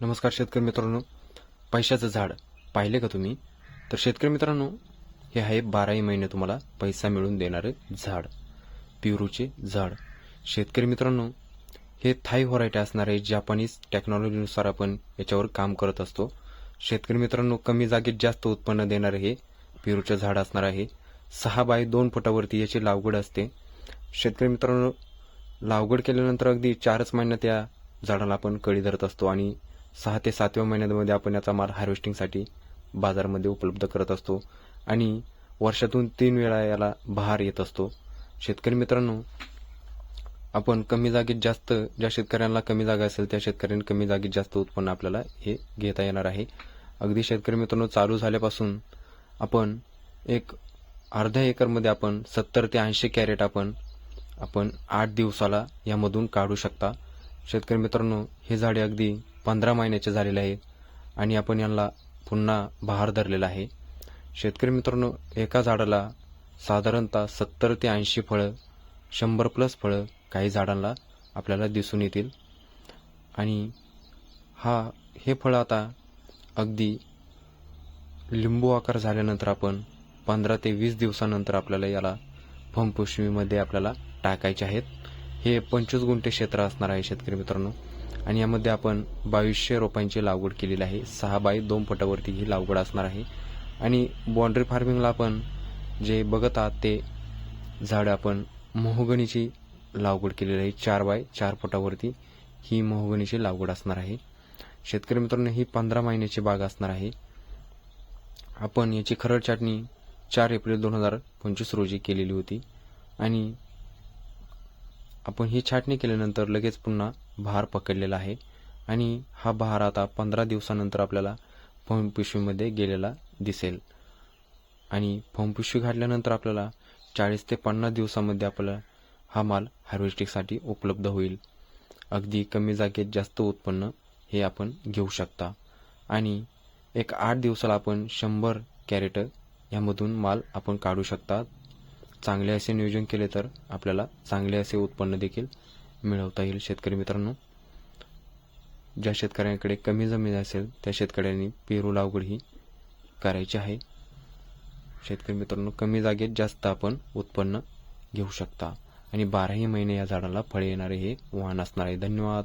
नमस्कार शेतकरी मित्रांनो. पैशाचं झाड पाहिले का तुम्ही? तर शेतकरी मित्रांनो हे आहे बाराही महिने तुम्हाला पैसा मिळून देणारे झाड. पिवरूचे झाड. शेतकरी मित्रांनो हे थाई व्हरायटी असणार आहे जापानीज टेक्नॉलॉजीनुसार आपण याच्यावर काम करत असतो. शेतकरी मित्रांनो कमी जागेत जास्त उत्पन्न देणारे हे पिरूचे झाड असणार आहे. सहा बाय दोन फुटावरती याची लागवड असते. शेतकरी मित्रांनो लागवड केल्यानंतर अगदी चारच महिन्यात या झाडाला आपण कळी धरत असतो आणि सहा ते सातव्या महिन्यामध्ये आपण याचा माल हार्वेस्टिंगसाठी बाजारामध्ये उपलब्ध करत असतो आणि वर्षातून तीन वेळा याला बहार येत असतो. शेतकरी मित्रांनो आपण कमी जागेत जास्त ज्या शेतकऱ्यांना कमी जागा असेल त्या शेतकऱ्यांनी कमी जागेत जास्त उत्पन्न आपल्याला हे घेता येणार आहे. अगदी शेतकरी मित्रांनो चालू झाल्यापासून आपण एक अर्ध्या एकरमध्ये आपण सत्तर ते ऐंशी कॅरेट आपण आपण आठ दिवसाला यामधून काढू शकता. शेतकरी मित्रांनो हे झाडे अगदी पंधरा महिन्याचे झालेले आहे आणि आपण यांना पुन्हा बहार धरलेला आहे. शेतकरी मित्रांनो एका झाडाला साधारणतः सत्तर ते ऐंशी फळं शंभर प्लस फळं काही झाडांना आपल्याला दिसून येतील. आणि हा हे फळं आता अगदी लिंबू आकार झाल्यानंतर आपण पंधरा ते वीस दिवसानंतर आपल्याला याला फमपुष्मीमध्ये आपल्याला टाकायचे आहेत. हे पंचवीस गुंठे क्षेत्र असणार आहे शेतकरी मित्रांनो. आणि यामध्ये आपण बावीसशे रोपांची लागवड केलेली आहे. सहा बाय दोन फुटावरती ही लागवड असणार आहे. आणि बाँड्री फार्मिंगला आपण जे बघत आहात ते झाडं आपण मोहगणीची लागवड केलेली आहे. चार बाय चार फुटावरती ही मोहगणीची लागवड असणार आहे. शेतकरी मित्रांनो ही पंधरा महिन्याची बाग असणार आहे. आपण याची खरड छाटणी चार एप्रिल दोन हजार पंचवीस रोजी केलेली होती. आणि आपण ही छाटणी केल्यानंतर लगेच पुन्हा भार पकडलेला आहे आणि हा भार आता पंधरा दिवसानंतर आपल्याला फॉर्म पिशवीमध्ये गेलेला दिसेल. आणि फॉर्म पिशवी घातल्यानंतर आपल्याला चाळीस ते पन्नास दिवसामध्ये आपल्याला हा माल हार्वेस्टिंगसाठी उपलब्ध होईल. अगदी कमी जागेत जास्त उत्पन्न हे आपण घेऊ शकता. आणि एक आठ दिवसाला आपण शंभर कॅरेट यामधून माल आपण काढू शकता. चांगले असे नियोजन केले तर आपल्याला चांगले असे उत्पन्न देखील मिळवता येईल शेतकरी मित्रांनो. ज्या शेतकऱ्यांकडे कमी जमीन असेल त्या शेतकऱ्यांनी पेरू लागवड ही करायची आहे. शेतकरी मित्रांनो कमी जागेत जास्त आपण उत्पन्न घेऊ शकता आणि बाराही महिने या झाडाला फळे येणारे हे वाहन असणार आहे. धन्यवाद.